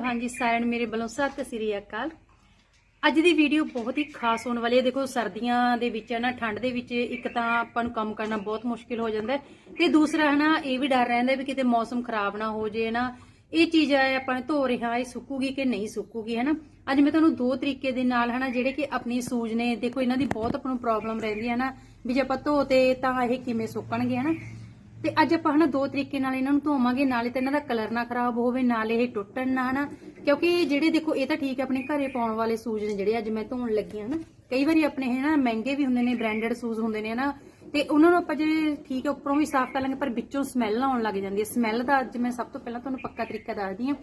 Hello ਹਾਂਜੀ, ਸਾਰਿਆਂ ਨੂੰ ਮੇਰੇ ਵੱਲੋਂ ਸਤਿ ਸ੍ਰੀ ਅਕਾਲ। ਅੱਜ ਦੀ ਵੀਡੀਓ ਬਹੁਤ ਹੀ ਖਾਸ ਹੋਣ ਵਾਲੀ ਹੈ। ਦੇਖੋ, ਸਰਦੀਆਂ ਦੇ ਵਿੱਚ ਹੈ ਨਾ, ਠੰਡ ਦੇ ਵਿੱਚ ਇੱਕ ਤਾਂ ਆਪਾਂ ਨੂੰ ਕੰਮ ਕਰਨਾ ਬਹੁਤ ਮੁਸ਼ਕਿਲ ਹੋ ਜਾਂਦਾ ਤੇ ਦੂਸਰਾ ਹੈ ਨਾ, ਇਹ ਵੀ ਡਰ ਰਹਿੰਦਾ ਵੀ ਕਿਤੇ ਮੌਸਮ ਖਰਾਬ ਨਾ ਹੋ ਜੇ ਨਾ। ਇਹ ਚੀਜ਼ ਹੈ, ਆਪਾਂ ਨੇ ਧੋ ਰਿਹਾ, ਇਹ ਸੁੱਕੂਗੀ ਕਿ ਨਹੀਂ ਸੁੱਕੂਗੀ, ਹੈ ਨਾ। ਅੱਜ ਮੈਂ ਤੁਹਾਨੂੰ ਦੋ ਤਰੀਕੇ ਦੇ ਨਾਲ, ਹੈ ਨਾ, ਜਿਹੜੇ ਕਿ ਆਪਣੀ ਸੂਜ ਨੇ, ਦੇਖੋ, ਇਹਨਾਂ ਦੀ ਬਹੁਤ ਆਪਾਂ ਨੂੰ ਪ੍ਰੋਬਲਮ ਰਹਿੰਦੀ ਹੈ ਨਾ। ਵੀ ਜੇ ਆਪਾਂ ਧੋਤੇ ਤਾਂ ਇਹ ਕਿਵੇਂ ਸੁੱਕਣਗੇ, ਹੈ ਨਾ। ਤੇ ਅੱਜ ਆਪਾਂ ਹਨਾ ਦੋ ਤਰੀਕੇ ਨਾਲ ਇਹਨਾਂ ਨੂੰ ਧੋਵਾਂਗੇ, ਨਾਲੇ ਤਾਂ ਇਹਨਾਂ ਦਾ ਕਲਰ ਨਾ ਖਰਾਬ ਹੋਵੇ, ਨਾਲੇ ਇਹ ਟੁੱਟਣ ਨਾ ਹਨਾ। ਕਿਉਂਕਿ ਜਿਹੜੇ ਦੇਖੋ, ਇਹ ਤਾਂ ਠੀਕ ਹੈ, ਆਪਣੇ ਘਰੇ ਪਾਉਣ ਵਾਲੇ ਸੂਜ ਨੇ ਜਿਹੜੇ ਅੱਜ ਮੈਂ ਧੋਣ ਲੱਗੀ ਹਾਂ ਨਾ। ਕਈ ਵਾਰੀ ਆਪਣੇ ਹੈ ਨਾ ਮਹਿੰਗੇ ਵੀ ਹੁੰਦੇ ਨੇ ਬ੍ਰਾਂਡਡ ਸੂਜ ਹੁੰਦੇ ਨੇ ਨਾ ਤੇ ਉਹਨਾਂ ਨੂੰ ਆਪਾਂ ਜੇ ਠੀਕ ਹੈ, ਉੱਪਰੋਂ ਵੀ ਸਾਫ਼ ਕਰ ਲਾਂਗੇ, ਪਰ ਵਿੱਚੋਂ ਸਮੈਲ ਆਉਣ ਲੱਗ ਜਾਂਦੀ ਹੈ। ਸਮੈਲ ਦਾ ਅੱਜ ਮੈਂ ਸਭ ਤੋਂ ਪਹਿਲਾਂ ਤੁਹਾਨੂੰ ਪੱਕਾ ਤਰੀਕਾ ਦੱਸਦੀ ਹਾਂ।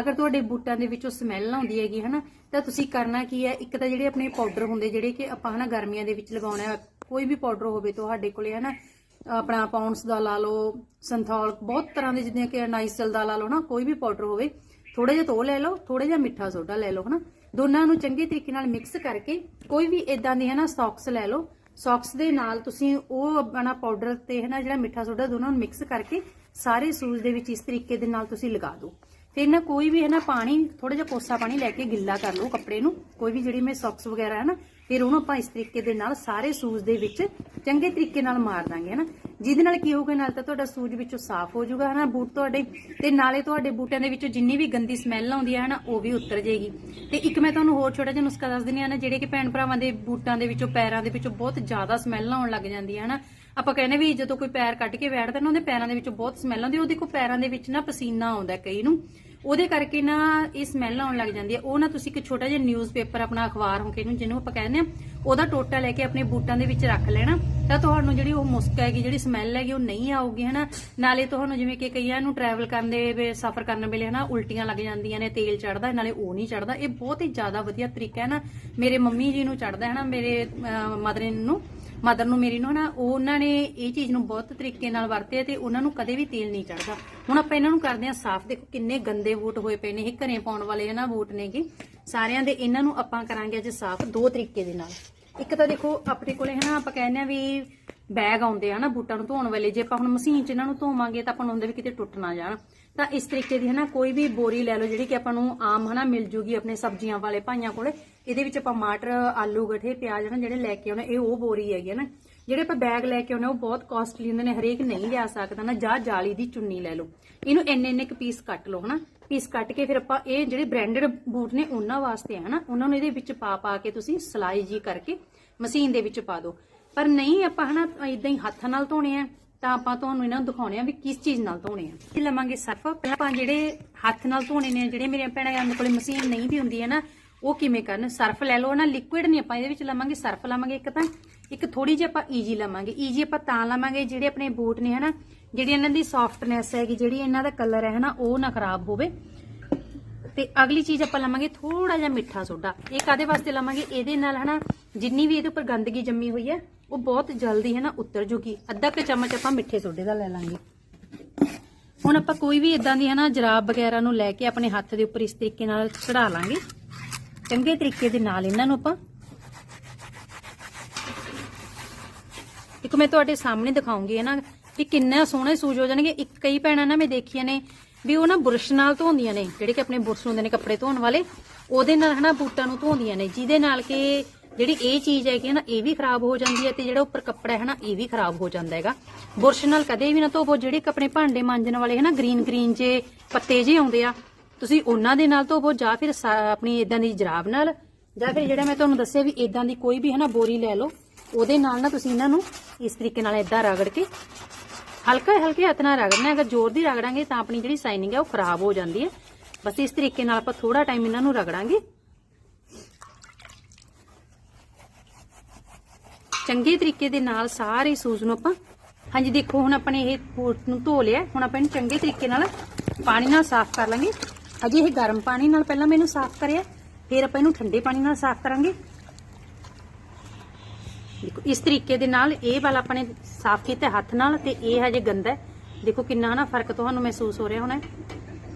ਅਗਰ ਤੁਹਾਡੇ ਬੂਟਾਂ ਦੇ ਵਿੱਚੋਂ ਸਮੈਲ ਆਉਂਦੀ ਹੈਗੀ ਹਨਾ, ਤਾਂ ਤੁਸੀਂ ਕਰਨਾ ਕੀ ਹੈ, ਇੱਕ ਤਾਂ ਜਿਹੜੇ ਆਪਣੇ ਪਾਊਡਰ ਹੁੰਦੇ, ਜਿਹੜੇ ਕਿ ਆਪਾਂ ਹਨਾ ਗਰਮੀਆਂ ਦੇ ਵਿੱਚ ਲਗਾਉਣਾ ਕੋਈ ਵੀ ਪਾਊਡਰ ਹੋਵੇ ਤੁਹਾਡੇ ਕੋਲੇ ਹਨਾ ਆਪਣਾ ਪਾਉਂਡਸ ਦਾ ਲਾ ਲਓ, ਸੰਥੋਲ, ਬਹੁਤ ਤਰ੍ਹਾਂ ਦੇ ਜਿੱਦਾਂ ਕਿ ਨਾਈਸਲ ਦਾ ਲਾ ਲਓ ਨਾ, ਕੋਈ ਵੀ ਪਾਊਡਰ ਹੋਵੇ ਥੋੜਾ ਜਿਹਾ ਤੋ ਲੈ ਲਓ ਥੋੜਾ ਜਿਹਾ ਮਿੱਠਾ ਸੋਡਾ ਲੈ ਲਓ ਹਨਾ। ਦੋਨਾਂ ਨੂੰ ਚੰਗੇ ਤਰੀਕੇ ਨਾਲ ਮਿਕਸ ਕਰਕੇ, ਕੋਈ ਵੀ ਇਦਾਂ ਦੀ ਹੈ ਨਾ ਸੌਕਸ ਲੈ ਲਓ, ਸੌਕਸ ਦੇ ਨਾਲ ਤੁਸੀਂ ਉਹ ਆਪਣਾ ਪਾਊਡਰ ਤੇ ਹੈ ਨਾ ਜਿਹੜਾ ਮਿੱਠਾ ਸੋਡਾ ਦੋਨਾਂ ਨੂੰ ਮਿਕਸ ਕਰਕੇ ਸਾਰੇ ਸੂਜ ਦੇ ਵਿੱਚ ਇਸ ਤਰੀਕੇ ਦੇ ਨਾਲ ਤੁਸੀਂ ਲਗਾ ਦਿਓ। ਫਿਰ ਨਾ ਕੋਈ ਵੀ ਹੈ ਨਾ ਪਾਣੀ ਥੋੜਾ ਜਿਹਾ ਕੋਸਾ ਪਾਣੀ ਲੈ ਕੇ ਗਿੱਲਾ ਕਰ ਲਓ ਕੱਪੜੇ ਨੂੰ, ਕੋਈ ਵੀ ਜਿਹੜੀ ਮੈਂ ਸੌਕਸ ਵਗੈਰਾ ਹੈ ਨਾ ਫਿਰ ਉਹਨੂੰ ਆਪਾਂ ਇਸ ਤਰੀਕੇ ਦੇ ਨਾਲ ਸਾਰੇ ਸੂਜ ਦੇ ਵਿੱਚ ਚੰਗੇ ਤਰੀਕੇ ਨਾਲ ਮਾਰ ਦਾਂਗੇ, ਹਨਾ? ਜਿਹਦੇ ਨਾਲ ਕੀ ਹੋਊਗਾ, ਨਾਲ ਤਾਂ ਤੁਹਾਡਾ ਸੂਜ ਵਿੱਚੋਂ ਸਾਫ਼ ਹੋ ਜਾਊਗਾ, ਹਨਾ, ਬੂਟ ਤੁਹਾਡੇ। ਤੇ ਨਾਲੇ ਤੁਹਾਡੇ ਬੂਟਾਂ ਦੇ ਵਿੱਚੋਂ ਜਿੰਨੀ ਵੀ ਗੰਦੀ ਸਮੈਲ ਆਉਂਦੀ ਹੈ, ਹਨਾ, ਉਹ ਵੀ ਉਤਰ ਜਾਏਗੀ। ਤੇ ਇੱਕ ਮੈਂ ਤੁਹਾਨੂੰ ਹੋਰ ਛੋਟਾ ਜਿਹਾ ਨੁਸਖਾ ਦੱਸ ਦਿੰਦੀ ਹਾਂ ਨਾ ਜਿਹੜੇ ਕਿ ਭੈਣ ਭਰਾਵਾਂ ਦੇ ਬੂਟਾਂ ਦੇ ਵਿੱਚੋਂ, ਪੈਰਾਂ ਦੇ ਵਿੱਚੋਂ ਬਹੁਤ ਜ਼ਿਆਦਾ ਸਮੈਲ ਆਉਣ ਲੱਗ ਜਾਂਦੀ ਹੈ, ਹਨਾ? ਆਪਾਂ ਕਹਿੰਦੇ ਵੀ ਜਦੋਂ ਕੋਈ ਪੈਰ ਕੱਢ ਕੇ ਬੈਠਦਾ ਨਾ, ਉਹਦੇ ਪੈਰਾਂ ਦੇ ਵਿੱਚੋਂ ਬਹੁਤ ਸਮੈਲ ਆਉਂਦੀ ਉਹਦੇ ਕੋ ਪੈਰਾਂ ਦੇ ਵਿੱਚ ਨਾ ਪਸੀਨਾ ਆਉਂਦਾ ਕਈ ਨੂੰ। ਉਹਦੇ ਕਰਕੇ ਨਾ ਇਹ ਸਮੈਲ ਆਉਣ ਲੱਗ ਜਾਂਦੀ ਹੈ। ਉਹ ਨਾ ਤੁਸੀਂ ਇੱਕ ਛੋਟਾ ਜਿਹਾ ਨਿਊਜ਼ਪੇਪਰ ਆਪਣਾ ਅਖਬਾਰ ਹੋ ਕੇ ਨੂੰ ਜਿਹਨੂੰ ਆਪਾਂ ਕਹਿੰਦੇ ਆ ਉਹਦਾ ਟੋਟਾ ਲੈ ਕੇ ਆਪਣੇ ਬੂਟਾਂ ਦੇ ਵਿੱਚ ਰੱਖ ਲੈਣਾ। ਤਾਂ ਤੁਹਾਨੂੰ ਜਿਹੜੀ ਉਹ ਮੁਸਕ ਹੈਗੀ ਜਿਹੜੀ ਸਮੈਲ ਹੈਗੀ, ਉਹ ਨਹੀਂ ਆਊਗੀ, ਹਨਾ? ਨਾਲੇ ਤੁਹਾਨੂੰ ਜਿਵੇਂ ਕਿ ਕਈਆਂ ਨੂੰ ਟਰੈਵਲ ਕਰਨ ਦੇ ਵੇ, ਸਫ਼ਰ ਕਰਨ ਵੇਲੇ, ਹਨਾ, ਉਲਟੀਆਂ ਲੱਗ ਜਾਂਦੀਆਂ ਨੇ, ਤੇਲ ਚੜਦਾ ਨਾਲੇ ਉਹ ਨਹੀਂ ਚੜਦਾ ਇਹ ਬਹੁਤ ਹੀ ਜ਼ਿਆਦਾ ਵਧੀਆ ਤਰੀਕਾ ਹੈ ਨਾ। ਮੇਰੇ ਮੰਮੀ ਜੀ ਨੂੰ ਚੜਦਾ ਹੈ ਨਾ, ਮੇਰੇ ਮਦਰ ਨੂੰ। ਮਦਰ ਨੂੰ ਮੇਰੀ ਨੂੰ ਨਾ ਉਹ ਉਹਨਾਂ ਨੇ ਇਹ ਚੀਜ਼ ਨੂੰ ਬਹੁਤ ਤਰੀਕੇ ਨਾਲ ਵਰਤਿਆ ਤੇ ਉਹਨਾਂ ਨੂੰ ਕਦੇ ਵੀ ਤੇਲ ਨਹੀਂ ਚੜਦਾ ਹੁਣ ਆਪਾਂ ਇਹਨਾਂ ਨੂੰ ਕਰਦੇ ਹਾਂ ਸਾਫ਼। ਦੇਖੋ ਕਿੰਨੇ ਗੰਦੇ ਬੂਟ ਹੋਏ ਪਏ ਨੇ, ਇਹ ਘਰੇ ਪਾਉਣ ਵਾਲੇ ਹੈ ਬੂਟ ਨੇਗੇ। ਸਾਰਿਆਂ ਦੇ ਇਹਨਾਂ ਨੂੰ ਆਪਾਂ ਕਰਾਂਗੇ ਅੱਜ ਸਾਫ਼ ਦੋ ਤਰੀਕੇ ਦੇ ਨਾਲ। ਇੱਕ ਤਾਂ ਦੇਖੋ ਆਪਣੇ ਕੋਲੇ ਹੈ ਆਪਾਂ ਕਹਿੰਦੇ ਆ ਵੀ ਬੈਗ ਆਉਂਦੇ ਆ ਬੂਟਾਂ ਨੂੰ ਧੋਣ ਵਾਲੇ। ਜੇ ਆਪਾਂ ਹੁਣ ਮਸ਼ੀਨ 'ਚ ਇਹਨਾਂ ਨੂੰ ਧੋਵਾਂਗੇ ਤਾਂ ਆਪਾਂ ਨੂੰ ਹੁੰਦਾ ਵੀ ਕਿਤੇ ਟੁੱਟ ਨਾ ਜਾਣ। ਤਾਂ ਇਸ ਤਰੀਕੇ ਦੀ ਹੈ ਨਾ ਕੋਈ ਵੀ ਬੋਰੀ ਲੈ ਲਓ ਜਿਹੜੀ ਕਿ ਆਪਾਂ ਨੂੰ ਆਮ ਹੈ ਨਾ ਮਿਲ ਜੂਗੀ ਆਪਣੇ ਸਬਜ਼ੀਆਂ ਵਾਲੇ ਭਾਈਆਂ ਕੋਲੇ। ਇਹਦੇ ਵਿੱਚ ਆਪਾਂ ਮਟਰ, ਆਲੂ, ਗਠੇ, ਪਿਆਜ਼ ਨਾ ਜਿਹੜੇ ਲੈ ਕੇ ਆਉਣਾ, ਇਹ ਉਹ ਬੋਰੀ ਹੈਗੀ ਹੈ ਨਾ। ਜਿਹੜੇ ਆਪਾਂ ਬੈਗ ਲੈ ਕੇ ਆਉਣੇ, ਉਹ ਬਹੁਤ ਕਾਸਟਲੀ ਹੁੰਦੇ ਨੇ, ਹਰੇਕ ਨਹੀਂ ਲਿਆ ਸਕਦਾ ਨਾ। ਜਾਂ ਜਾਲੀ ਦੀ ਚੁੰਨੀ ਲੈ ਲਓ। ਇਹਨੂੰ ਇੰਨੇ ਇੰਨੇ ਕੁ ਪੀਸ ਕੱਟ ਲਓ ਹਨਾ। ਪੀਸ ਕੱਟ ਕੇ ਫਿਰ ਆਪਾਂ ਇਹ ਜਿਹੜੇ ਬ੍ਰਾਂਡਡ ਬੂਟ ਨੇ, ਉਹਨਾਂ ਵਾਸਤੇ ਹਨਾ। ਉਹਨਾਂ ਨੂੰ ਇਹਦੇ ਵਿੱਚ ਪਾ ਪਾ ਕੇ ਤੁਸੀਂ ਸਲਾਈ ਜੀ ਕਰਕੇ ਮਸ਼ੀਨ ਦੇ ਵਿੱਚ ਪਾ ਦਿਓ। ਪਰ ਨਹੀਂ, ਆਪਾਂ ਹਨਾ ਇਦਾਂ ਹੀ ਹੱਥ ਨਾਲ ਧੋਣੇ ਆ, ਤਾਂ ਆਪਾਂ ਤੁਹਾਨੂੰ ਇਹਨਾਂ ਨੂੰ ਦਿਖਾਉਣੇ ਆ ਵੀ ਕਿਸ ਚੀਜ਼ ਨਾਲ ਧੋਣੇ ਆ। ਇਹ ਲਵਾਂਗੇ ਸਰਫ। ਆਪਾਂ ਜਿਹੜੇ ਹੱਥ ਨਾਲ ਧੋਣੇ ਨੇ, ਜਿਹੜੇ ਮੇਰੇ ਭੈਣਾਂ ਦੇ ਕੋਲੇ ਮਸ਼ੀਨ ਨਹੀਂ ਵੀ ਹੁੰਦੀ ਹੈ ਨਾ ਉਹ ਕਿਵੇਂ ਕਰਨ? ਸਰਫ ਲੈ ਲਓ ਨਾ ਲਿਕੁਇਡ ਨਹੀਂ ਆਪਾਂ ਇਹਦੇ ਵਿੱਚ ਲਵਾਂਗੇ, ਸਰਫ ਲਵਾਂਗੇ ਇੱਕ ਤਾਂ। ਇੱਕ ਥੋੜੀ ਜਿਹੀ ਆਪਾਂ ਈਜੀ ਲਵਾਂਗੇ। ਈਜੀ ਆਪਾਂ ਤਾਂ ਲਵਾਂਗੇ ਜਿਹੜੇ ਆਪਣੇ ਬੂਟ ਨੇ, ਹਨਾ? ਜਿਹੜੀ ਇਹਨਾਂ ਦੀ ਸੌਫਟਨੈਸ ਹੈਗੀ, ਜਿਹੜੀ ਇਹਨਾਂ ਦਾ ਕਲਰ ਹੈ, ਹਨਾ? ਉਹ ਨਾ ਖਰਾਬ ਹੋਵੇ। ਤੇ ਅਗਲੀ ਚੀਜ਼ ਆਪਾਂ ਲਵਾਂਗੇ ਥੋੜਾ ਜਿਹਾ ਮਿੱਠਾ ਸੋਡਾ। ਇਹ ਕਾਦੇ ਵਾਸਤੇ ਲਵਾਂਗੇ, ਇਹਦੇ ਨਾਲ, ਹਨਾ? ਜਿੰਨੀ ਵੀ ਇਹਦੇ ਉੱਪਰ ਗੰਦਗੀ ਜੰਮੀ ਹੋਈ ਹੈ, ਉਹ ਬਹੁਤ ਜਲਦੀ ਹੈ ਨਾ ਉਤਰ ਜੂਗੀ। ਅੱਧਾ ਕੁ ਚਮਚ ਆਪਾਂ ਮਿੱਠੇ ਸੋਡੇ ਦਾ ਲੈ ਲਾਂਗੇ। ਹੁਣ ਆਪਾਂ ਕੋਈ ਵੀ ਇਦਾਂ ਦੀ ਹੈ ਨਾ ਜਰਾਬ ਵਗੈਰਾ ਨੂੰ ਲੈ ਕੇ ਆਪਣੇ ਹੱਥ ਦੇ ਉੱਪਰ ਇਸ ਤਰੀਕੇ ਨਾਲ ਚੜਾ ਲਾਂਗੇ। ਚੰਗੇ ਤਰੀਕੇ ਦੇ ਨਾਲ ਇਹਨਾਂ ਨੂੰ ਆਪਾਂ ਇੱਕ ਮੈਂ ਤੁਹਾਡੇ ਸਾਹਮਣੇ ਦਿਖਾਉਂਗੀ ਹੈ ਨਾ ਕਿ ਕਿੰਨੇ ਸੋਹਣੇ ਸੂਜ ਹੋ ਜਾਣਗੇ। ਇੱਕ ਕਈ ਭੈਣਾਂ ਨਾ ਮੈਂ ਦੇਖੀਆਂ ਨੇ ਵੀ ਉਹ ਨਾ ਬੁਰਸ਼ ਨਾਲ ਧੋਂਦੀਆਂ ਨੇ, ਜਿਹੜੇ ਕਿ ਆਪਣੇ ਬੁਰਸ਼ ਹੁੰਦੇ ਨੇ ਕੱਪੜੇ ਧੋਣ ਵਾਲੇ, ਉਹਦੇ ਨਾਲ ਹਨਾ ਬੂਟਾਂ ਨੂੰ ਧੋਂਦੀਆਂ ਨੇ, ਜਿਹਦੇ ਨਾਲ ਕਿ ਜਿਹੜੀ ਇਹ ਚੀਜ਼ ਹੈਗੀ ਨਾ, ਇਹ ਵੀ ਖਰਾਬ ਹੋ ਜਾਂਦੀ ਹੈ ਤੇ ਜਿਹੜਾ ਉੱਪਰ ਕੱਪੜਾ ਹੈ ਨਾ, ਇਹ ਵੀ ਖਰਾਬ ਹੋ ਜਾਂਦਾ ਹੈਗਾ। ਬੁਰਸ਼ ਨਾਲ ਕਦੇ ਵੀ ਨਾ ਧੋਵੋ, ਜਿਹੜੇ ਕੱਪੜੇ ਭਾਂਡੇ ਮਾਂਜਣ ਵਾਲੇ ਹੈ ਨਾ ਗ੍ਰੀਨ ਗ੍ਰੀਨ ਜੇ ਪੱਤੇ ਜੇ ਆਉਂਦੇ ਆ ਤੁਸੀਂ ਉਹਨਾਂ ਦੇ ਨਾਲ ਧੋਵੋ, ਜਾਂ ਫਿਰ ਆਪਣੀ ਇਦਾਂ ਦੀ ਜਰਾਬ ਨਾਲ, ਜਾਂ ਫਿਰ ਜਿਹੜਾ ਮੈਂ ਤੁਹਾਨੂੰ ਦੱਸਿਆ ਵੀ ਇਦਾਂ ਦੀ ਕੋਈ ਵੀ ਹੈ ਨਾ ਬੋਰੀ ਲੈ ਲਓ, ਉਹਦੇ ਨਾਲ ਨਾ ਤੁਸੀਂ ਇਹਨਾਂ ਨੂੰ ਇਸ ਤਰੀਕੇ ਨਾਲ ਇਦਾਂ ਰਗੜ ਕੇ, ਹਲਕਾ ਹਲਕੇ ਹੱਥ ਨਾਲ ਰਗੜਨਾ ਅਗਰ ਜ਼ੋਰ ਦੀ ਰਗੜਾਂਗੇ ਤਾਂ ਆਪਣੀ ਜਿਹੜੀ ਸਾਈਨਿੰਗ ਹੈ ਉਹ ਖਰਾਬ ਹੋ ਜਾਂਦੀ ਹੈ। ਬਸ ਇਸ ਤਰੀਕੇ ਨਾਲ ਆਪਾਂ ਥੋੜਾ ਟਾਈਮ ਇਹਨਾਂ ਨੂੰ ਰਗੜਾਂਗੇ। ਚੰਗੇ ਤਰੀਕੇ ਦੇ ਨਾਲ ਸਾਰੇ ਸੂਜ ਨੂੰ ਆਪਾਂ, ਹਾਂਜੀ ਦੇਖੋ ਹੁਣ ਆਪਣੇ ਇਹ ਬੂਟ ਨੂੰ ਧੋ ਲਿਆ ਹੁਣ ਆਪਾਂ ਇਹਨੂੰ ਚੰਗੇ ਤਰੀਕੇ ਨਾਲ ਪਾਣੀ ਨਾਲ ਸਾਫ਼ ਕਰ ਲਾਂਗੇ। ਅਜੇ ਇਹ ਗਰਮ ਪਾਣੀ ਨਾਲ ਪਹਿਲਾਂ ਮੈਨੂੰ ਸਾਫ਼ ਕਰਿਆ, ਫਿਰ ਆਪਾਂ ਇਹਨੂੰ ਠੰਡੇ ਪਾਣੀ ਨਾਲ ਸਾਫ਼ ਕਰਾਂਗੇ। ਦੇਖੋ, ਇਸ ਤਰੀਕੇ ਦੇ ਨਾਲ ਇਹ ਵਾਲਾ ਆਪਣੇ ਸਾਫ਼ ਕੀਤਾ ਹੱਥ ਨਾਲ ਤੇ ਇਹ ਹਜੇ ਗੰਦਾ ਹੈ। ਦੇਖੋ, ਕਿੰਨਾ ਹਨਾ ਫ਼ਰਕ ਤੁਹਾਨੂੰ ਮਹਿਸੂਸ ਹੋ ਰਿਹਾ ਹੋਣਾ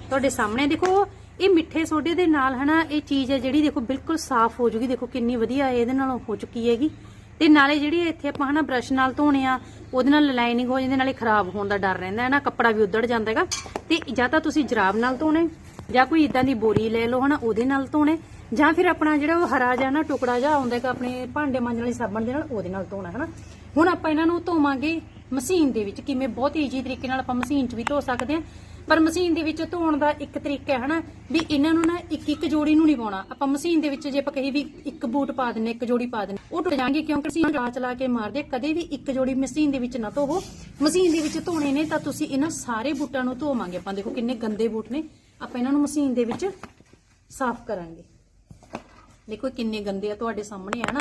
ਤੁਹਾਡੇ ਸਾਹਮਣੇ ਦੇਖੋ, ਇਹ ਮਿੱਠੇ ਸੋਡੇ ਦੇ ਨਾਲ ਹਨਾ, ਇਹ ਚੀਜ਼ ਹੈ ਜਿਹੜੀ ਦੇਖੋ ਬਿਲਕੁਲ ਸਾਫ਼ ਹੋ ਜੂਗੀ। ਦੇਖੋ, ਕਿੰਨੀ ਵਧੀਆ ਇਹਦੇ ਨਾਲ ਹੋ ਚੁੱਕੀ ਹੈਗੀ। ਤੇ ਨਾਲੇ ਜਿਹੜੀ ਇੱਥੇ ਆਪਾਂ ਹਨਾ ਬ੍ਰਸ਼ ਨਾਲ ਧੋਣੇ ਆ, ਉਹਦੇ ਨਾਲ ਲਾਈਨਿੰਗ ਹੋ ਜਾਂਦੀ, ਨਾਲੇ ਖਰਾਬ ਹੋਣ ਦਾ ਡਰ ਰਹਿੰਦਾ ਹੈ ਨਾ, ਕੱਪੜਾ ਵੀ ਉਧੜ ਜਾਂਦਾ ਹੈਗਾ। ਤੇ ਜਾਂ ਤਾਂ ਤੁਸੀਂ ਜਰਾਬ ਨਾਲ ਧੋਣੇ ਜਾਂ ਕੋਈ ਇਦਾਂ ਦੀ ਬੋਰੀ ਲੈ ਲਓ, ਹਨਾ, ਉਹਦੇ ਨਾਲ ਧੋਣੇ। ਜਾਂ ਫਿਰ ਆਪਣਾ ਜਿਹੜਾ ਉਹ ਹਰਾ ਜਿਹਾ ਨਾ ਟੁਕੜਾ ਜਿਹਾ ਆਉਂਦਾ ਕਿ ਆਪਣੇ ਭਾਂਡੇ ਮਾਂਜਣ ਵਾਲੀ ਸਾਬਣ ਦੇ ਨਾਲ, ਉਹਦੇ ਨਾਲ ਧੋਣਾ, ਹਨਾ। ਹੁਣ ਆਪਾਂ ਇਹਨਾਂ ਨੂੰ ਧੋਵਾਂਗੇ ਮਸ਼ੀਨ ਦੇ ਵਿੱਚ, ਕਿਵੇਂ ਬਹੁਤ ਈਜ਼ੀ ਤਰੀਕੇ ਨਾਲ ਆਪਾਂ ਮਸ਼ੀਨ 'ਚ ਵੀ ਧੋ ਸਕਦੇ ਹਾਂ। ਪਰ ਮਸ਼ੀਨ ਦੇ ਵਿੱਚ ਧੋਣ ਦਾ ਇੱਕ ਤਰੀਕਾ ਹੈ, ਹਨਾ, ਵੀ ਇਹਨਾਂ ਨੂੰ ਨਾ ਇੱਕ ਇੱਕ ਜੋੜੀ ਨੂੰ ਨਹੀਂ ਪਾਉਣਾ। ਆਪਾਂ ਮਸ਼ੀਨ ਦੇ ਵਿੱਚ ਜੇ ਆਪਾਂ ਕਹੀ ਵੀ ਇੱਕ ਬੂਟ ਪਾ ਦਿੰਨੇ ਇੱਕ ਜੋੜੀ ਪਾ ਦਿੰਨੇ ਉਹ ਟੁੱਟ ਜਾਣਗੇ ਕਿਉਂਕਿ ਅਸੀਂ ਰਾਹ ਚਲਾ ਕੇ ਮਾਰਦੇ ਕਦੇ ਵੀ ਇੱਕ ਜੋੜੀ ਮਸ਼ੀਨ ਦੇ ਵਿੱਚ ਨਾ ਧੋਵੋ। ਮਸ਼ੀਨ ਦੇ ਵਿੱਚ ਧੋਣੇ ਨੇ ਤਾਂ ਤੁਸੀਂ ਇਹਨਾਂ ਸਾਰੇ ਬੂਟਾਂ ਨੂੰ ਧੋਵਾਂਗੇ। ਆਪਾਂ ਦੇਖੋ ਕਿੰਨੇ ਗੰਦੇ ਬੂਟ ਨੇ। ਆਪਾਂ ਇਹਨਾਂ ਨੂੰ ਮਸ਼ੀਨ ਦੇ ਵਿੱਚ ਸਾਫ਼ ਕਰਾਂਗੇ। ਦੇਖੋ ਕਿੰਨੇ ਗੰਦੇ ਆ ਤੁਹਾਡੇ ਸਾਹਮਣੇ ਆ ਨਾ।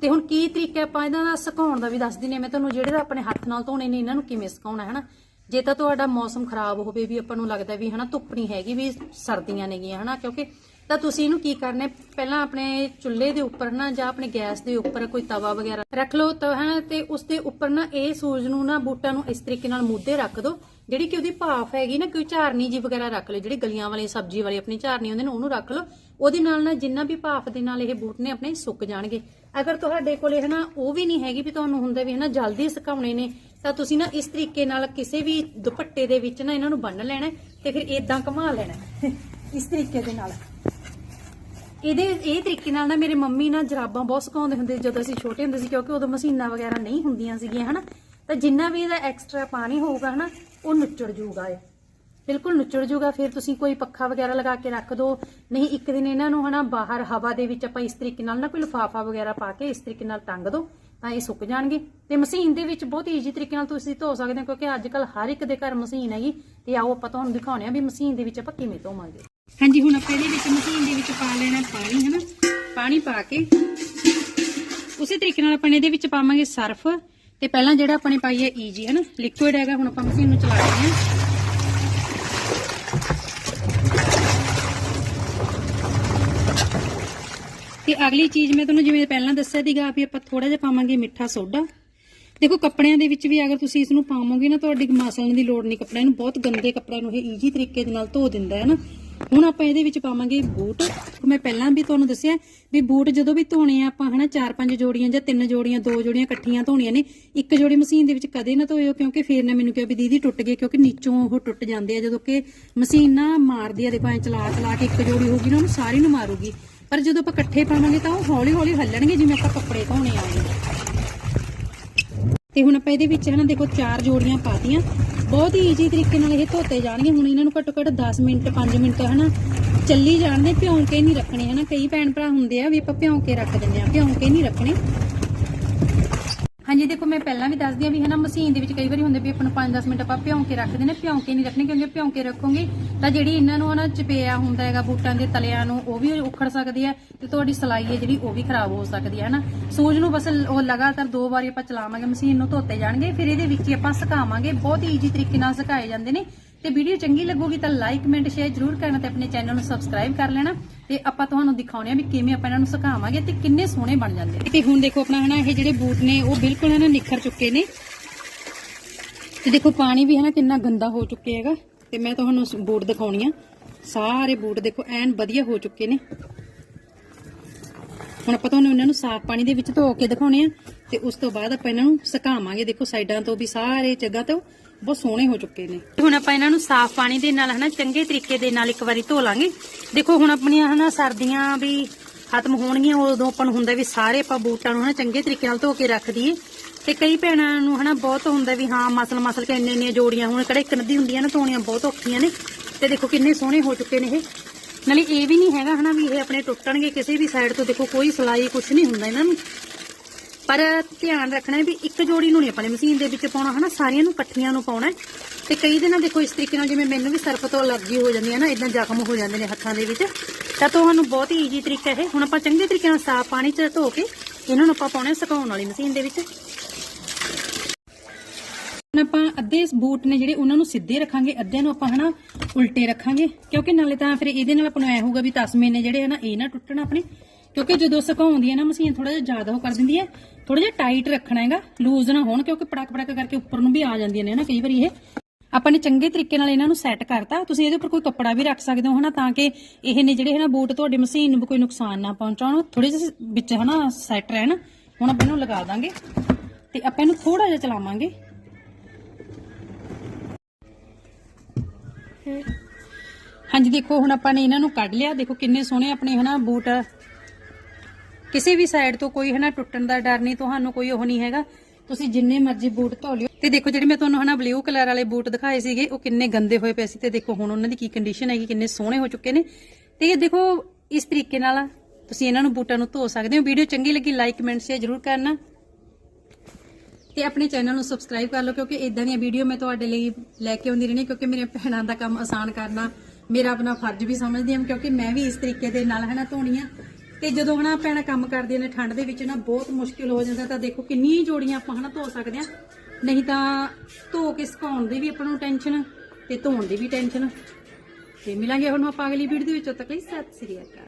ਤੇ ਹੁਣ ਕੀ ਤਰੀਕਾ ਆਪਾਂ ਇਹਨਾਂ ਦਾ ਸੁਕਾਉਣ ਦਾ ਵੀ ਦੱਸ ਦਿੰਨੇ ਮੈਂ ਤੁਹਾਨੂੰ ਜਿਹੜੇ ਆਪਣੇ ਹੱਥ ਨਾਲ ਧੋਣੇ ਨੇ, ਇਹਨਾਂ ਨੂੰ ਕਿਵੇਂ ਸੁਕਾਉਣਾ ਹੈ ਨਾ ਜੇ ਤਾਂ ਤੁਹਾਡਾ ਮੌਸਮ ਖਰਾਬ ਹੋਵੇ ਵੀ ਆਪਾਂ ਨੂੰ ਲੱਗਦਾ ਵੀ ਹਨਾ ਧੁੱਪ ਨਹੀਂ ਹੈਗੀ, ਵੀ ਸਰਦੀਆਂ ਨੇਗੀਆਂ, ਹਨਾ? ਕਿਉਂਕਿ ਤਾਂ ਤੁਸੀਂ ਇਹਨੂੰ ਕੀ ਕਰਨਾ ਪਹਿਲਾਂ ਆਪਣੇ ਚੁੱਲ੍ਹੇ ਦੇ ਉੱਪਰ ਨਾ ਜਾਂ ਆਪਣੇ ਗੈਸ ਦੇ ਉੱਪਰ ਕੋਈ ਤਵਾ ਵਗੈਰਾ ਰੱਖ ਲਓ ਤਾਂ, ਹੈ, ਤੇ ਉਸ ਦੇ ਉੱਪਰ ਨਾ ਇਹ ਸੂਰਜ ਨੂੰ ਨਾ ਬੂਟਾਂ ਨੂੰ ਇਸ ਤਰੀਕੇ ਨਾਲ ਮੁੱਦੇ ਰੱਖ ਦਿਓ, ਜਿਹੜੀ ਕਿ ਉਹਦੀ ਭਾਫ ਹੈਗੀ ਨਾ, ਕੋਈ ਝਾਰਨੀ ਜੀ ਵਗੈਰਾ ਰੱਖ ਲਓ, ਜਿਹੜੀ ਗਲੀਆਂ ਵਾਲੀ, ਸਬਜ਼ੀ ਵਾਲੀ ਆਪਣੀ ਝਾਰਨੀ ਹੁੰਦੀ ਨੇ, ਉਹਨੂੰ ਰੱਖ ਲਓ, ਉਹਦੇ ਨਾਲ ਨਾ ਜਿੰਨਾ ਵੀ ਭਾਫ ਦੇ ਨਾਲ ਇਹ ਬੂਟ ਨੇ ਆਪਣੇ ਸੁੱਕ ਜਾਣਗੇ। ਅਗਰ ਤੁਹਾਡੇ ਕੋਲੇ ਹਨਾ ਉਹ ਵੀ ਨਹੀਂ ਹੈਗੀ ਵੀ ਤੁਹਾਨੂੰ ਹੁੰਦਾ ਵੀ ਹਨਾ ਜਲਦੀ ਸੁਕਾਉਣੇ ਨੇ, ਤਾਂ ਤੁਸੀਂ ਨਾ ਇਸ ਤਰੀਕੇ ਨਾਲ ਕਿਸੇ ਵੀ ਦੁਪੱਟੇ ਦੇ ਵਿੱਚ ਨਾ ਇਹਨਾਂ ਨੂੰ ਬੰਨ ਲੈਣਾ ਤੇ ਫਿਰ ਇਦਾਂ ਘੁਮਾ ਲੈਣਾ ਇਸ ਤਰੀਕੇ ਦੇ ਨਾਲ। ਇਹਦੇ, ਇਹ ਤਰੀਕੇ ਨਾਲ ਨਾ ਮੇਰੇ ਮੰਮੀ ਨਾ ਜਰਾਬਾਂ ਬਹੁਤ ਸੁਕਾਉਂਦੇ ਹੁੰਦੇ ਜਦੋਂ ਅਸੀਂ ਛੋਟੇ ਹੁੰਦੇ ਸੀ, ਕਿਉਂਕਿ ਉਦੋਂ ਮਸ਼ੀਨਾਂ ਵਗੈਰਾ ਨਹੀਂ ਹੁੰਦੀਆਂ ਸੀਗੀਆਂ, ਹਨਾ? ਤਾਂ ਜਿੰਨਾ ਵੀ ਇਹਦਾ ਐਕਸਟਰਾ ਪਾਣੀ ਹੋਊਗਾ, ਹਨਾ, ਉਹ ਨੁੱਚੜ ਜੂਗਾ ਇਹ। ਬਿਲਕੁਲ ਨੁੱਚੜ ਜੂਗਾ ਫਿਰ ਤੁਸੀਂ ਕੋਈ ਪੱਖਾ ਵਗੈਰਾ ਲਗਾ ਕੇ ਰੱਖ ਦਿਓ ਨਹੀਂ, ਇੱਕ ਦਿਨ ਇਹਨਾਂ ਨੂੰ, ਹਨਾ, ਬਾਹਰ ਹਵਾ ਦੇ ਵਿੱਚ ਆਪਾਂ ਇਸ ਤਰੀਕੇ ਨਾਲ ਨਾ ਕੋਈ ਲਿਫਾਫਾ ਵਗੈਰਾ ਪਾ ਕੇ ਇਸ ਤਰੀਕੇ ਨਾਲ ਟੰਗ ਦਿਓ ਤਾਂ ਇਹ ਸੁੱਕ ਜਾਣਗੇ। ਤੇ ਮਸ਼ੀਨ ਦੇ ਵਿੱਚ ਬਹੁਤ ਈਜ਼ੀ ਤਰੀਕੇ ਨਾਲ ਤੁਸੀਂ ਧੋ ਸਕਦੇ ਹੋ, ਕਿਉਂਕਿ ਅੱਜ ਕੱਲ ਹਰ ਇੱਕ ਦੇ ਘਰ ਮਸ਼ੀਨ ਹੈਗੀ। ਤੇ ਆਓ ਆਪਾਂ ਤੁਹਾਨੂੰ ਦਿਖਾਉਂਦੇ ਆ ਵੀ ਮਸ਼ੀਨ ਦੇ ਵਿੱਚ ਆਪਾਂ ਕਿਵੇਂ ਧੋਵਾਂਗੇ। ਹਾਂਜੀ, ਹੁਣ ਆਪਾਂ ਇਹਦੇ ਵਿੱਚ ਮਸ਼ੀਨ ਦੇ ਵਿੱਚ ਪਾ ਲੈਣਾ ਪਾਣੀ, ਹਨਾ? ਪਾਣੀ ਪਾ ਕੇ ਉਸੇ ਤਰੀਕੇ ਨਾਲ ਆਪਾਂ ਇਹਦੇ ਵਿੱਚ ਪਾਵਾਂਗੇ ਸਰਫ ਤੇ ਪਹਿਲਾਂ ਜਿਹੜਾ ਆਪਾਂ ਨੇ ਪਾਈ ਹੈ ਈਜੀ, ਹਨਾ? ਲਿਕੁਇਡ ਹੈਗਾ, ਹੁਣ ਆਪਾਂ ਮਸ਼ੀਨ ਨੂੰ ਚਲਾ ਰਹੇ ਹਾਂ। ਤੇ ਅਗਲੀ ਚੀਜ਼ ਮੈਂ ਤੁਹਾਨੂੰ ਜਿਵੇਂ ਪਹਿਲਾਂ ਦੱਸਿਆ ਸੀਗਾ ਵੀ ਆਪਾਂ ਥੋੜਾ ਜਿਹਾ ਪਾਵਾਂਗੇ ਮਿੱਠਾ ਸੋਡਾ। ਦੇਖੋ, ਕੱਪੜਿਆਂ ਦੇ ਵਿੱਚ ਵੀ ਅਗਰ ਤੁਸੀਂ ਇਸ ਨੂੰ ਪਾਵੋਗੇ ਨਾ, ਤੁਹਾਡੀ ਮਸਲਣ ਦੀ ਲੋੜ ਨਹੀਂ। ਕੱਪੜਿਆਂ ਨੂੰ ਬਹੁਤ ਗੰਦੇ ਕੱਪੜਿਆਂ ਨੂੰ ਇਹ ਈਜੀ ਤਰੀਕੇ ਦੇ ਨਾਲ ਧੋ ਦਿੰਦਾ ਹੈ ਨਾ ਹੁਣ ਆਪਾਂ ਇਹਦੇ ਵਿੱਚ ਪਾਵਾਂਗੇ ਬੂਟ। ਮੈਂ ਪਹਿਲਾਂ ਵੀ ਤੁਹਾਨੂੰ ਦੱਸਿਆ ਵੀ ਬੂਟ ਜਦੋਂ ਵੀ ਧੋਣੇ ਆ, ਆਪਾਂ ਹਨਾ ਚਾਰ ਪੰਜ ਜੋੜੀਆਂ ਜਾਂ ਤਿੰਨ ਜੋੜੀਆਂ, ਦੋ ਜੋੜੀਆਂ ਇਕੱਠੀਆਂ ਧੋਣੀਆਂ ਨੇ। ਇੱਕ ਜੋੜੀ ਮਸ਼ੀਨ ਦੇ ਵਿੱਚ ਕਦੇ ਨਾ ਧੋਇਓ, ਕਿਉਂਕਿ ਫੇਰ ਨਾ ਮੈਨੂੰ ਕਿਹਾ ਵੀ ਦੀਦੀ ਟੁੱਟ ਗਏ, ਕਿਉਂਕਿ ਨੀਚੋਂ ਉਹ ਟੁੱਟ ਜਾਂਦੇ ਆ, ਜਦੋਂ ਕਿ ਮਸ਼ੀਨ ਨਾ ਮਾਰਦੀ ਆ, ਦੇਖੋ ਐ ਚਲਾ ਚਲਾ ਕੇ ਇੱਕ ਜੋੜੀ ਹੋਊਗੀ ਨਾ, ਉਹਨੂੰ ਸਾਰੀ ਨੂੰ ਮਾਰੂਗੀ। ਪਰ ਜਦੋਂ ਆਪਾਂ ਇਕੱਠੇ ਪਾਵਾਂਗੇ ਤਾਂ ਉਹ ਹੌਲੀ ਹੌਲੀ ਹੱਲਣਗੇ, ਜਿਵੇਂ ਆਪਾਂ ਕੱਪੜੇ ਧੋਣੇ ਆਉਂਦੇ ਤੇ ਹੁਣ ਆਪਾਂ ਇਹਦੇ ਵਿੱਚ ਹਨਾ ਦੇਖੋ ਚਾਰ ਜੋੜੀਆਂ ਪਾਤੀਆਂ ਬਹੁਤ ਹੀ ਈਜ਼ੀ ਤਰੀਕੇ ਨਾਲ ਇਹ ਧੋਤੇ ਜਾਣਗੇ। ਹੁਣ ਇਹਨਾਂ ਨੂੰ ਘੱਟੋ ਘੱਟ 10 ਮਿੰਟ 5 ਮਿੰਟ ਹਨਾ, ਚੱਲੀ ਜਾਣਦੇ ਭਿਉਂ ਕੇ ਨਹੀਂ ਰੱਖਣੇ ਹਨਾ। ਕਈ ਭੈਣ ਭਰਾ ਹੁੰਦੇ ਆ ਵੀ ਆਪਾਂ ਭਿਉਂ ਕੇ ਰੱਖ ਦਿੰਦੇ ਆ ਭਿਉਂ ਕੇ ਨਹੀਂ ਰੱਖਣੇ। ਹਾਂਜੀ, ਦੇਖੋ ਮੈਂ ਪਹਿਲਾਂ ਵੀ ਦੱਸਦੀ ਆ ਵੀ ਹਨਾ, ਮਸ਼ੀਨ ਦੇ ਵਿੱਚ ਕਈ ਵਾਰੀ ਹੁੰਦੇ ਵੀ ਆਪਾਂ ਨੂੰ 5-10 ਮਿੰਟ ਆਪਾਂ ਭਿਉਂ ਕੇ ਰੱਖਦੇ ਨੇ, ਭਿਉਂ ਕੇ ਨਹੀਂ ਰੱਖਣੇ ਕਿਉਂਕਿ ਭਿਉਂ ਕੇ ਰੱਖੋਗੇ ਤਾਂ ਜਿਹੜੀ ਇਹਨਾਂ ਨੂੰ ਹਨਾ ਚਪੇਆ ਹੁੰਦਾ ਹੈਗਾ ਬੂਟਾਂ ਦੇ ਤਲਿਆਂ ਨੂੰ, ਉਹ ਵੀ ਉਖੜ ਸਕਦੀ ਹੈ ਤੇ ਤੁਹਾਡੀ ਸਲਾਈ ਹੈ ਜਿਹੜੀ ਉਹ ਵੀ ਖਰਾਬ ਹੋ ਸਕਦੀ ਹੈ ਹਨਾ। ਸੂਜ ਨੂੰ ਬਸ ਉਹ ਲਗਾਤਾਰ ਦੋ ਵਾਰੀ ਆਪਾਂ ਚਲਾਵਾਂਗੇ, ਮਸ਼ੀਨ ਨੂੰ ਧੋਤੇ ਜਾਣਗੇ, ਫਿਰ ਇਹਦੇ ਵਿੱਚ ਆਪਾਂ ਸੁਕਾਵਾਂਗੇ, ਬਹੁਤ ਈਜ਼ੀ ਤਰੀਕੇ ਨਾਲ ਸੁਕਾਏ ਜਾਂਦੇ ਨੇ। ਤੇ ਵੀਡੀਓ ਚੰਗੀ ਲੱਗੂਗੀ ਤਾਂ ਲਾਈਕ ਕਮੈਂਟ ਸ਼ੇਅਰ ਜਰੂਰ ਕਰਨਾ ਤੇ ਆਪਣੇ ਚੈਨਲ ਨੂੰ ਸਬਸਕ੍ਰਾਈਬ ਕਰ ਲੈਣਾ। ਤੇ ਆਪਾਂ ਤੁਹਾਨੂੰ ਦਿਖਾਉਣੇ ਆ ਵੀ ਕਿਵੇਂ ਆਪਾਂ ਇਹਨਾਂ ਨੂੰ ਸੁਕਾਵਾਂਗੇ ਤੇ ਕਿੰਨੇ ਸੋਹਣੇ ਬਣ ਜਾਂਦੇ ਆ। ਤੇ ਹੁਣ ਦੇਖੋ ਆਪਣਾ ਹਨਾ, ਇਹ ਜਿਹੜੇ ਬੂਟ ਨੇ, ਉਹ ਬਿਲਕੁਲ ਹਨਾ ਨਿਖਰ ਚੁੱਕੇ ਨੇ। ਤੇ ਦੇਖੋ ਪਾਣੀ ਵੀ ਹਨਾ ਕਿੰਨਾ ਗੰਦਾ ਹੋ ਚੁੱਕਿਆ ਹੈਗਾ। ਤੇ ਮੈਂ ਤੁਹਾਨੂੰ ਬੂਟ ਦਿਖਾਉਣੀ ਆ। ਸਾਰੇ ਬੂਟ ਦੇਖੋ ਐਨ ਵਧੀਆ ਹੋ ਚੁੱਕੇ ਨੇ। ਹੁਣ ਆਪਾਂ ਤੁਹਾਨੂੰ ਇਹਨਾਂ ਨੂੰ ਸਾਫ਼ ਪਾਣੀ ਦੇ ਵਿੱਚ ਧੋ ਕੇ ਦਿਖਾਉਣੇ ਆ। ਤੇ ਉਸ ਤੋਂ ਬਾਅਦ ਆਪਾਂ ਇਹਨਾਂ ਨੂੰ ਸੁਕਾਵਾਂਗੇ। ਦੇਖੋ ਸਾਈਡਾਂ ਤੋਂ ਵੀ ਸਾਰੇ ਜਗ੍ਹਾ ਤੋਂ ਬਹੁਤ ਸੋਹਣੇ ਹੋ ਚੁੱਕੇ ਨੇ। ਹੁਣ ਆਪਾਂ ਇਹਨਾਂ ਨੂੰ ਸਾਫ਼ ਪਾਣੀ ਦੇ ਨਾਲ ਹਨਾ ਚੰਗੇ ਤਰੀਕੇ ਦੇ ਨਾਲ ਇੱਕ ਵਾਰੀ ਧੋ ਲਾਂਗੇ। ਦੇਖੋ ਹੁਣ ਆਪਣੀਆਂ ਹਨਾ ਸਰਦੀਆਂ ਵੀ ਖਤਮ ਹੋਣਗੀਆਂ, ਉਦੋਂ ਆਪਾਂ ਨੂੰ ਹੁੰਦਾ ਵੀ ਸਾਰੇ ਆਪਾਂ ਬੂਟਾਂ ਨੂੰ ਹਨਾ ਚੰਗੇ ਤਰੀਕੇ ਨਾਲ ਧੋ ਕੇ ਰੱਖ ਦਈਏ। ਤੇ ਕਈ ਭੈਣਾਂ ਨੂੰ ਹਨਾ ਬਹੁਤ ਹੁੰਦਾ ਵੀ ਹਾਂ ਮਸਲ ਮਸਲ ਕੇ ਇੰਨੇ ਇੰਨੀਆਂ ਜੋੜੀਆਂ ਹੁਣ ਕਿਹੜਾ ਇੱਕ ਨਦੀ ਹੁੰਦੀਆਂ ਨਾ, ਧੋਣੀਆਂ ਬਹੁਤ ਔਖੀਆਂ ਨੇ। ਤੇ ਦੇਖੋ ਕਿੰਨੇ ਸੋਹਣੇ ਹੋ ਚੁੱਕੇ ਨੇ ਇਹ। ਨਾਲੇ ਇਹ ਵੀ ਨਹੀਂ ਹੈਗਾ ਹਨਾ ਵੀ ਇਹ ਆਪਣੇ ਟੁੱਟਣਗੇ ਕਿਸੇ ਵੀ ਸਾਈਡ ਤੋਂ। ਦੇਖੋ ਕੋਈ ਸਲਾਈ ਕੁਝ ਨਹੀਂ ਹੁੰਦਾ ਇਹਨਾਂ ਨੂੰ। ਪਰ ਧਿਆਨ ਰੱਖਣਾ ਹੈ ਵੀ ਇੱਕ ਜੋੜੀ ਨੂੰ ਨਹੀਂ ਆਪਾਂ ਨੇ ਮਸ਼ੀਨ ਦੇ ਵਿੱਚ ਪਾਉਣਾ, ਹਨਾ? ਸਾਰੀਆਂ ਨੂੰ ਇਕੱਠੀਆਂ ਨੂੰ ਪਾਉਣਾ ਤੇ ਕਈ ਦਿਨਾਂ ਦੇਖੋ, ਇਸ ਤਰੀਕੇ ਨਾਲ ਜਿਵੇਂ ਮੈਨੂੰ ਵੀ ਸਰਫ ਤੋਂ ਅਲਰਜੀ ਹੋ ਜਾਂਦੀ ਹੈ ਨਾ ਇਦਾਂ ਜ਼ਖਮ ਹੋ ਜਾਂਦੇ ਨੇ ਹੱਥਾਂ ਦੇ ਵਿੱਚ। ਤਾਂ ਤੁਹਾਨੂੰ ਬਹੁਤ ਹੀ ਈਜ਼ੀ ਤਰੀਕਾ ਇਹ। ਹੁਣ ਆਪਾਂ ਚੰਗੇ ਤਰੀਕੇ ਨਾਲ ਸਾਫ਼ ਪਾਣੀ 'ਚ ਧੋ ਕੇ ਇਹਨਾਂ ਨੂੰ ਆਪਾਂ ਪਾਉਣਾ ਸੁਕਾਉਣ ਵਾਲੀ ਮਸ਼ੀਨ ਦੇ ਵਿੱਚ। ਹੁਣ ਆਪਾਂ ਅੱਧੇ ਬੂਟ ਨੇ ਜਿਹੜੇ ਉਹਨਾਂ ਨੂੰ ਸਿੱਧੇ ਰੱਖਾਂਗੇ, ਅੱਧਿਆਂ ਨੂੰ ਆਪਾਂ, ਹਨਾ, ਉਲਟੇ ਰੱਖਾਂਗੇ। ਕਿਉਂਕਿ ਨਾਲੇ ਤਾਂ ਫਿਰ ਇਹਦੇ ਨਾਲ ਆਪਾਂ ਨੂੰ ਐ ਹੋਊਗਾ ਵੀ ਤਸਮੇ ਨੇ ਜਿਹੜੇ ਹਨਾ ਇਹ ਨਾ ਟੁੱਟਣ ਆਪਣੇ। ਕਿਉਂਕਿ ਜਦੋਂ ਸੁਕਾਉਂਦੀ ਹੈ ਨਾ ਮਸ਼ੀਨ ਥੋੜਾ ਜਿਹਾ ਜ਼ਿਆਦਾ ਉਹ ਕਰ ਦਿੰਦੀ ਹੈ ਥੋੜਾ ਜਿਹਾ ਟਾਈਟ ਰੱਖਣਾ ਹੈਗਾ ਲੂਜ਼ ਨਾ ਹੋਣ, ਕਿਉਂਕਿ ਪੜਕ ਪੜਕ ਕਰਕੇ ਉੱਪਰ ਨੂੰ ਵੀ ਆ ਜਾਂਦੀਆਂ ਨੇ ਹਨਾ ਕਈ ਵਾਰੀ ਇਹ। ਆਪਾਂ ਨੇ ਚੰਗੇ ਤਰੀਕੇ ਨਾਲ ਇਹਨਾਂ ਨੂੰ ਸੈੱਟ ਕਰਤਾ। ਤੁਸੀਂ ਇਹਦੇ ਉੱਪਰ ਕੋਈ ਕੱਪੜਾ ਵੀ ਰੱਖ ਸਕਦੇ ਹੋ ਹਨਾ, ਤਾਂ ਕਿ ਇਹ ਨੇ ਜਿਹੜੇ ਹਨਾ ਬੂਟ ਤੁਹਾਡੀ ਮਸ਼ੀਨ ਨੂੰ ਕੋਈ ਨੁਕਸਾਨ ਨਾ ਪਹੁੰਚਾਉਣ ਥੋੜੇ ਜਿਹੇ ਵਿੱਚ ਹਨਾ ਸੈੱਟ ਰਹਿਣ। ਹੁਣ ਆਪਾਂ ਇਹਨੂੰ ਲਗਾ ਦਾਂਗੇ ਤੇ ਆਪਾਂ ਇਹਨੂੰ ਥੋੜਾ ਜਿਹਾ ਚਲਾਵਾਂਗੇ। ਹਾਂਜੀ, ਦੇਖੋ ਹੁਣ ਆਪਾਂ ਨੇ ਇਹਨਾਂ ਨੂੰ ਕੱਢ ਲਿਆ। ਦੇਖੋ ਕਿੰਨੇ ਸੋਹਣੇ ਆਪਣੇ ਹਨਾ ਬੂਟ ਕਿਸੇ ਵੀ ਸਾਈਡ ਤੋਂ ਕੋਈ ਹਨਾ ਟੁੱਟਣ ਦਾ ਡਰ ਨਹੀਂ, ਤੁਹਾਨੂੰ ਕੋਈ ਉਹ ਨਹੀਂ ਹੈਗਾ। ਤੁਸੀਂ ਜਿੰਨੇ ਮਰਜ਼ੀ ਬੂਟ ਧੋ ਲਿਓ। ਤੇ ਦੇਖੋ ਜਿਹੜੇ ਮੈਂ ਤੁਹਾਨੂੰ ਹਨਾ ਬਲੂ ਕਲਰ ਵਾਲੇ ਬੂਟ ਦਿਖਾਏ ਸੀਗੇ, ਉਹ ਕਿੰਨੇ ਗੰਦੇ ਹੋਏ ਪਏ ਸੀ ਤੇ ਦੇਖੋ ਹੁਣ ਉਹਨਾਂ ਦੀ ਕੀ ਕੰਡੀਸ਼ਨ ਹੈਗੀ, ਕਿੰਨੇ ਸੋਹਣੇ ਹੋ ਚੁੱਕੇ ਨੇ। ਤੇ ਇਹ ਦੇਖੋ ਇਸ ਤਰੀਕੇ ਨਾਲ ਤੁਸੀਂ ਇਹਨਾਂ ਨੂੰ ਬੂਟਾਂ ਨੂੰ ਧੋ ਸਕਦੇ ਹੋ। ਵੀਡੀਓ ਚੰਗੀ ਲੱਗੀ ਲਾਈਕ ਕਮੈਂਟ ਸ਼ੇਅਰ ਜ਼ਰੂਰ ਕਰਨਾ। ਤੇ ਆਪਣੇ ਚੈਨਲ ਨੂੰ ਸਬਸਕ੍ਰਾਈਬ ਕਰ ਲਓ, ਕਿਉਂਕਿ ਇਦਾਂ ਦੀਆਂ ਵੀਡੀਓ ਮੈਂ ਤੁਹਾਡੇ ਲਈ ਲੈ ਕੇ ਆਉਂਦੀ ਰਹਿਣੀ ਕਿਉਂਕਿ ਮੇਰੇ ਭੈਣਾਂ ਦਾ ਕੰਮ ਆਸਾਨ ਕਰਨਾ, ਮੇਰਾ ਆਪਣਾ ਫਰਜ਼ ਵੀ ਸਮਝਦੀ ਹਾਂ ਕਿਉਂਕਿ ਮੈਂ ਵੀ ਇਸ ਤਰੀਕੇ ਦੇ ਨਾਲ ਹਨਾ ਧੋਣੀ ਆ। ਤੇ ਜਦੋਂ ਹਨਾ ਭੈਣਾਂ ਕੰਮ ਕਰਦੀਆਂ ਨੇ ਠੰਡ ਦੇ ਵਿੱਚ ਨਾ ਬਹੁਤ ਮੁਸ਼ਕਿਲ ਹੋ ਜਾਂਦਾ, ਤਾਂ ਦੇਖੋ ਕਿੰਨੀ ਜੋੜੀਆਂ ਆਪਾਂ ਹਨਾ ਧੋ ਸਕਦੇ ਆ ਨਹੀਂ ਤਾਂ ਧੋ ਕੇ ਸੁਕਾਉਣ ਦੀ ਵੀ ਆਪਾਂ ਨੂੰ ਟੈਨਸ਼ਨ ਤੇ ਧੋਣ ਦੀ ਵੀ ਟੈਨਸ਼ਨ। ਤੇ ਮਿਲਾਂਗੇ ਹੁਣ ਆਪਾਂ ਅਗਲੀ ਵੀਡੀਓ ਦੇ ਵਿੱਚ, ਉਦੋਂ ਤੱਕ ਲਈ ਸਤਿ ਸ੍ਰੀ ਅਕਾਲ।